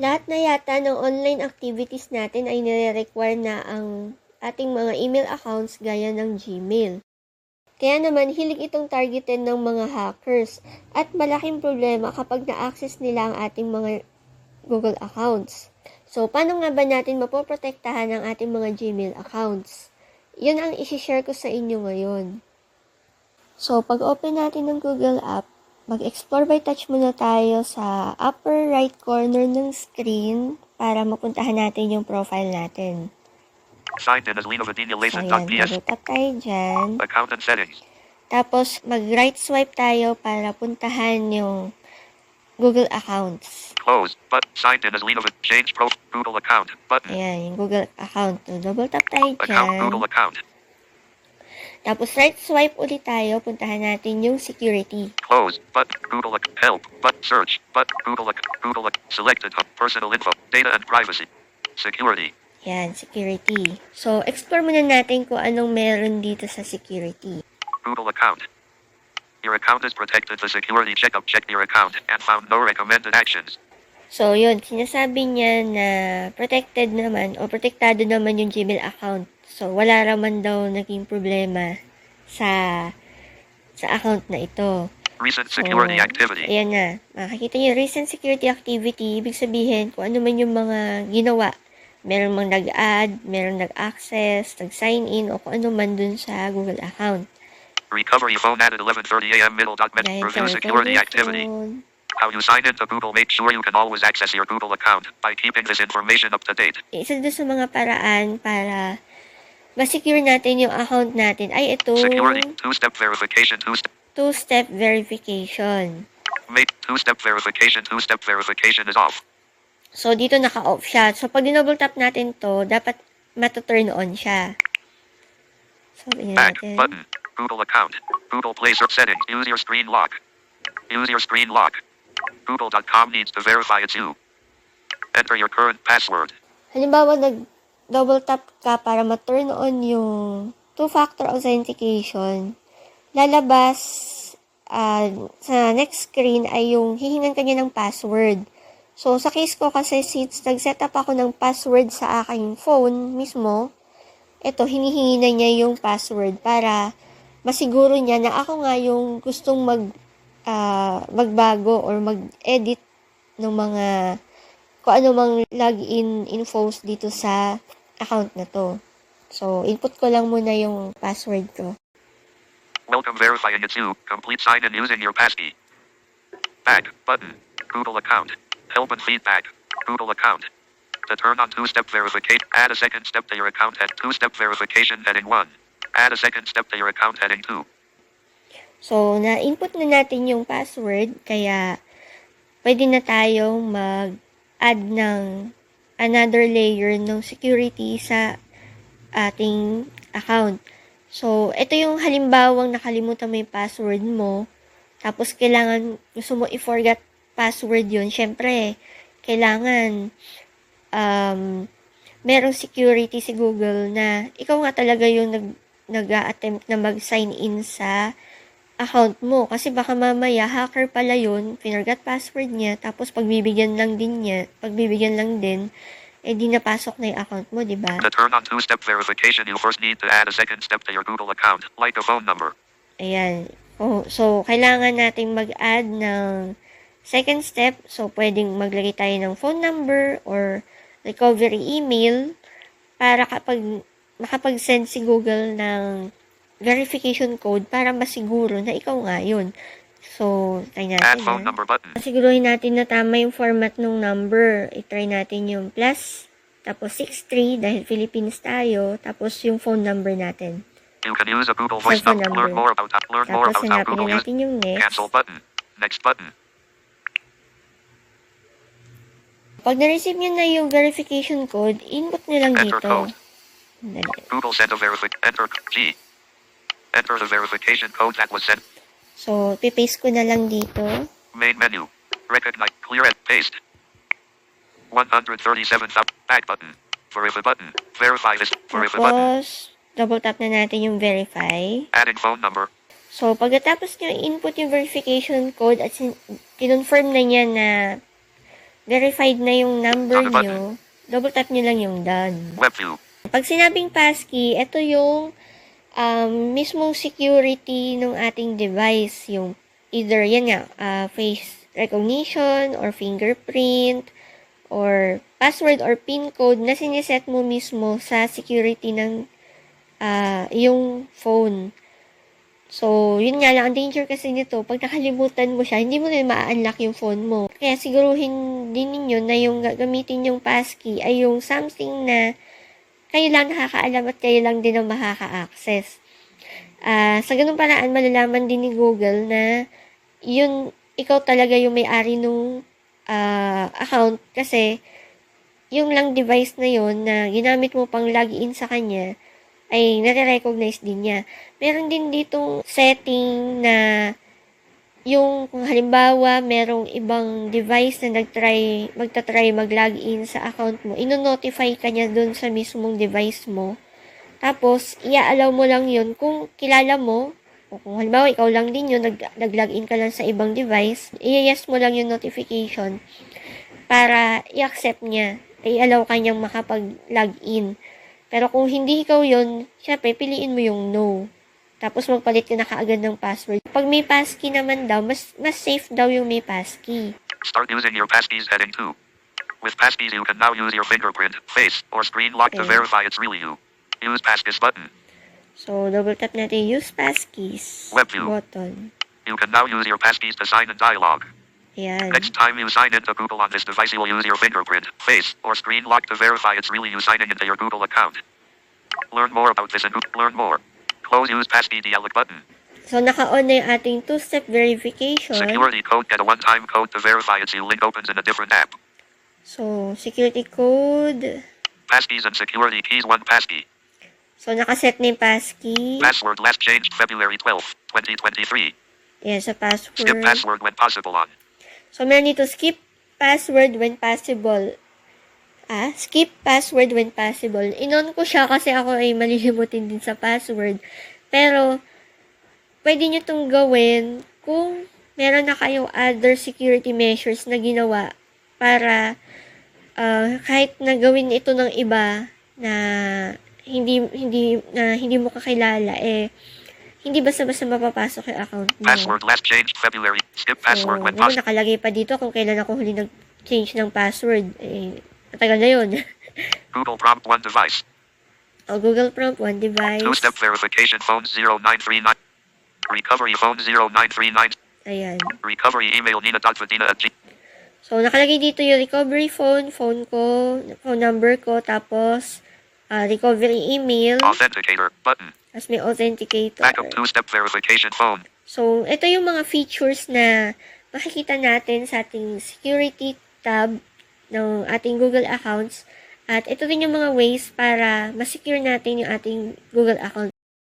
Lahat na yata ng online activities natin ay nire-require na ang ating mga email accounts gaya ng Gmail. Kaya naman, hilig itong targeted ng mga hackers at malaking problema kapag na-access nila ang ating mga Google accounts. So, paano nga ba natin mapoprotektahan ang ating mga Gmail accounts? Yun ang isi-share ko sa inyo ngayon. So, pag open natin ng Google app, mag-explore by touch muna tayo sa upper right corner ng screen para mapuntahan natin yung profile natin. Signed in as Lena Vadina So, Lason. ayan, PS. double tap tayo dyan. Account and settings. Tapos, mag-right swipe tayo para puntahan yung Google accounts. Close. But signed in as Vad. Change pro. Google account. Button. Ayan, yung Google account. So, double tap tayo Account. dyan. Google account. Tapos, right swipe ulit tayo. Puntahan natin yung security. Close. But Google help. But search. But Google Google selected hub. Personal info. Data and privacy. Security. Yan, security. So, explore muna natin kung anong meron dito sa security. Google account. Your account is protected. The security checkup checked your account and found no recommended actions. So, yun, sinasabi niya na protected naman o protektado naman yung Gmail account. So, wala raman daw naging problema sa sa account na ito. Recent So, security activity. Ayan na. Makikita niyo, recent security activity, ibig sabihin kung ano man yung mga ginawa. Meron mang nag-add, meron nag-access, nag-sign in, o kung ano man dun sa Google account. Recovery phone added 11:30 a.m. Middle document. Review security activity. phone, How you sign into Google. Make sure you can always access your Google account by keeping this information up to date. isa doon sa mga paraan para ma-secure natin yung account natin ay ito Security. Two-step verification. Two-step. two-step verification. Make two-step verification. Two-step verification is off. So, dito naka-off siya. So, pag dinouble tap natin to, dapat mato-turn on siya. So, tingnan Back natin. button. Google account. Google Play search settings. Use your screen lock. Use your screen lock. Google.com needs to verify it's you. Enter your current password. Halimbawa, nag-double tap ka para ma-turn on yung two-factor authentication, lalabas ah, sa next screen ay yung hihingan kanya ng password. So, sa case ko kasi since nag-set up ako ng password sa aking phone mismo, eto, hinihingi na niya yung password para masiguro niya na ako nga yung gustong mag, ah, magbago or mag-edit ng mga kung ano mang login infos dito sa account na to. So, input ko lang muna yung password ko. Welcome verifying it's you. Complete sign in using your passkey. Back button. Google account. Help and feedback. Google account. To turn on two-step verification, add a second step to your account at two-step verification heading 1. Add a second step to your account heading 2. So, na-input na natin yung password, kaya pwede na tayong mag-add ng another layer ng security sa ating account. So, ito yung halimbawang nakalimutan mo yung password mo, tapos kailangan, gusto mo i-forget password yun, syempre, kailangan um, merong security si Google na ikaw nga talaga yung nag, nag-attempt na mag-sign in sa account mo. Kasi baka mamaya, hacker pala yun, pinargat password niya, tapos pagbibigyan lang din niya, pagbibigyan lang din, eh di napasok na yung account mo, di ba? To turn on two-step verification, you first need to add a second step to your Google account, like a phone number. Ayan. Oh, so, kailangan nating mag-add ng second step. So, pwedeng maglagay tayo ng phone number or recovery email para kapag makapag-send si Google ng verification code para masiguro na ikaw nga yun. So, try natin. Add phone number button. Siguruhin natin na tama yung format ng number. I-try natin yung plus, tapos 63 dahil Philippines tayo, tapos yung phone number natin. You can use a Google Voice Cellphone number. Learn number. more about learn more Tapos about how Google na natin yung next. Cancel button. Next button. Pag na-receive nyo na yung verification code, input nyo lang Enter dito. code. Google sent a verific. Enter G. Enter the verification code that was sent. So, pipaste ko na lang dito. Main menu. Recognize. Clear and paste. 137 up. Back button. Verify button. Verify this. Verify button. Tapos, double tap na natin yung verify. Adding phone number. So, pagkatapos nyo input yung verification code at sin- kinonfirm na niya na verified na yung number nyo, double tap nyo lang yung done. Web view. Pag sinabing passkey, ito yung um, mismong security ng ating device. Yung either, yan nga, ah, face recognition or fingerprint or password or pin code na siniset mo mismo sa security ng ah, yung phone. So, yun nga lang, ang danger kasi nito, pag nakalimutan mo siya, hindi mo na ma-unlock yung phone mo. Kaya siguruhin din ninyo na yung gagamitin yung passkey ay yung something na kayo lang nakakaalam at kayo lang din ang makaka-access. Ah, sa ganung paraan, malalaman din ni Google na yun, ikaw talaga yung may-ari nung ah, account kasi yung lang device na yun na ginamit mo pang login sa kanya ay nare-recognize din niya. Meron din ditong setting na yung kung halimbawa merong ibang device na nagtry, magta-try mag-login sa account mo, ino-notify ka niya dun sa mismong device mo. Tapos, i-allow mo lang yun kung kilala mo, o kung halimbawa ikaw lang din yun, nag, nag-login ka lang sa ibang device, i-yes mo lang yung notification para i-accept niya, i-allow ka niyang makapag-login. Pero kung hindi ikaw yun, syempre, piliin mo yung no. Tapos magpalit ka na kaagad ng password. Pag may passkey naman daw, mas, mas safe daw yung may passkey. Start using your passkeys heading 2. With passkeys, you can now use your fingerprint, face, or screen lock to Okay. verify it's really you. Use passkeys button. So, double tap natin use passkeys Web view. button. You can now use your passkeys to sign in dialog. Ayan. Next time you sign into Google on this device, you will use your fingerprint, face, or screen lock to verify it's really you signing into your Google account. Learn more about this and Google- learn more. Close use passkey dialog button. So, naka-on na yung ating two-step verification. Security code get a one-time code to verify it's. Link opens in a different app. So, security code. Passkeys and security keys one passkey. So, nakaset na yung passkey. Password last changed February 12, 2023. Ayan, sa password. Skip password when possible on. So, meron dito, skip password when possible. Ah, skip password when possible. Inon ko siya kasi ako ay malilimutin din sa password. Pero, pwede nyo itong gawin kung meron na kayong other security measures na ginawa para ah, kahit na gawin ito ng iba na hindi hindi na hindi mo kakilala eh hindi basta-basta mapapasok yung account mo. Password last changed February. Skip password So, when possible. nakalagay pa dito kung kailan ako huli nag-change ng password. Eh, matagal na yun. Google prompt one device. o Google prompt, one device. Two-step verification phone 0939. Recovery phone 0939. Ayan. Recovery email nina.vadina at g- So, nakalagay dito yung recovery phone, phone ko, phone number ko, tapos ah, recovery email, Authenticator button. tapos may authenticator. Backup two-step verification phone. So, ito yung mga features na makikita natin sa ating security tab ng ating Google accounts. At ito din yung mga ways para ma-secure natin yung ating Google account.